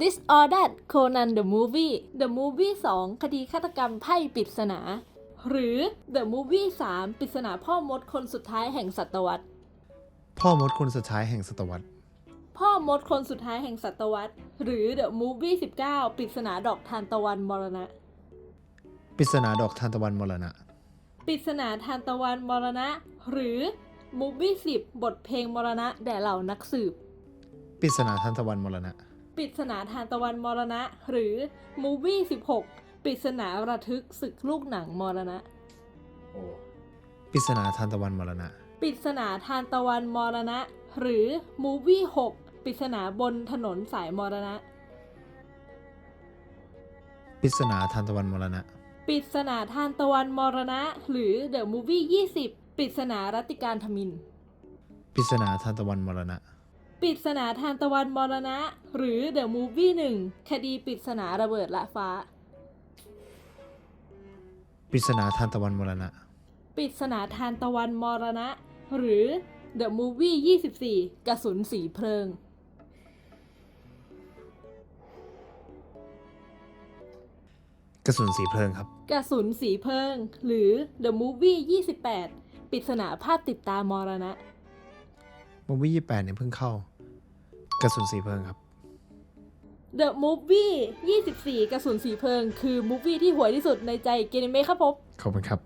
This or That Conan the Movie The Movie 2 คดีฆาตกรรมไพ่ปริศนา หรือ The Movie 3ปริศนาพ่อมดคนสุดท้ายแห่งศตวรรษ พ่อมดคนสุดท้ายแห่งศตวรรษ พ่อมดคนสุดท้ายแห่งศตวรรษ หรือ The Movie 19ปริศนาดอกทานตะวันมรณะปริศนาดอกทานตะวันมรณะปริศนาทานตะวันมรณะ หรือ Movie 10บทเพลงมรณะแด่เหล่านักสืบปริศนาทานตะวันมรณะ ปริศนาทานตะวันมรณะ หรือ Movie 16ปริศนาระทึกศึกลูกหนังมรณะปริศนาทานตะวันมรณะ ปริศนาทานตะวันมรณะ หรือ Movie 6ปริศนาบนถนนสายมรณะปริศนาทานตะวันมรณะ ปริศนาทานตะวันมรณะ หรือ The Movie 20ปริศนารัตติการทมินปริศนาทานตะวันมรณะ ปริศนาทานตะวันมรณะ หรือ The Movie 1คดีปริศนาระเบิดละฟ้าปริศนาทานตะวันมรณะ ปริศนาทานตะวันมรณะ หรือ The Movie 24 กระสุนสีเพลิง กระสุนสีเพลิงครับ กระสุนสีเพลิง หรือ The Movie 28 ปริศนาภาพติดตามรณะ มูวี่ยี่แปดเนี่ยเพิ่งเข้า กระสุนสีเพลิงครับ The Movie 24 กระสุนสีเพลิง คือมูฟวี่ที่ห่วยที่สุดในใจเกมเมครับผม ขอบคุณครับ